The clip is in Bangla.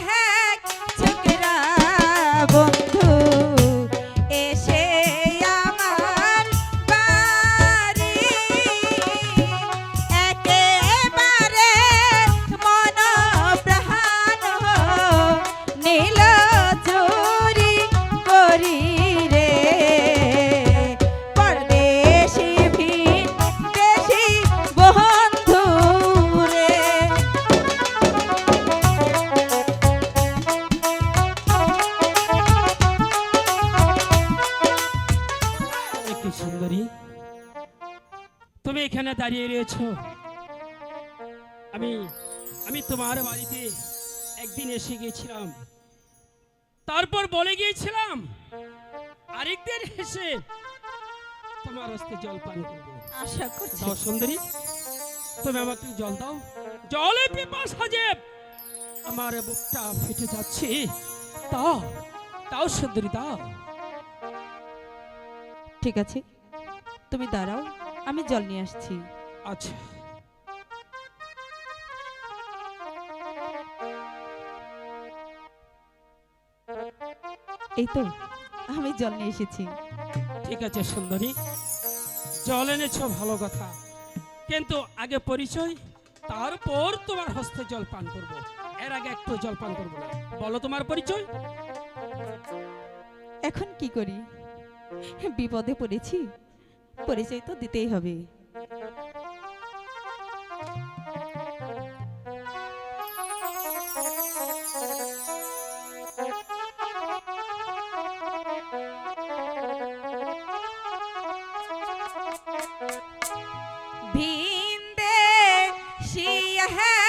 your. দাঁড়িয়ে রয়েছো। আমি আমি তোমার বাড়িতে একদিন এসে গিয়েছিলাম। তারপর বলে গিয়েছিলাম আরেকদিন এসে তোমার হস্তে জল পান করব। আশা করছি। সুন্দরী তুমি আমাকে জল দাও। জলে পিপাসা যে আমার বুকটা ফেটে যাচ্ছে দাও তাও সুন্দরী দাও। ঠিক আছে তুমি দাঁড়াও। আমি জল নিয়ে আসছি। আচ্ছা। এই তো আমি জল নিয়ে এসেছি। ঠিক আছে সুন্দরী। জল এনেছ ভালো কথা। কিন্তু আগে পরিচয় তারপর তোমার হস্তে জল পান করব। এর আগে একটু জল পান করব না। বলো তোমার পরিচয়? এখন কি করি? বিপদে পড়েছি? পরিচয় তো দিতেই হবে। ভিন্দে শিয়াক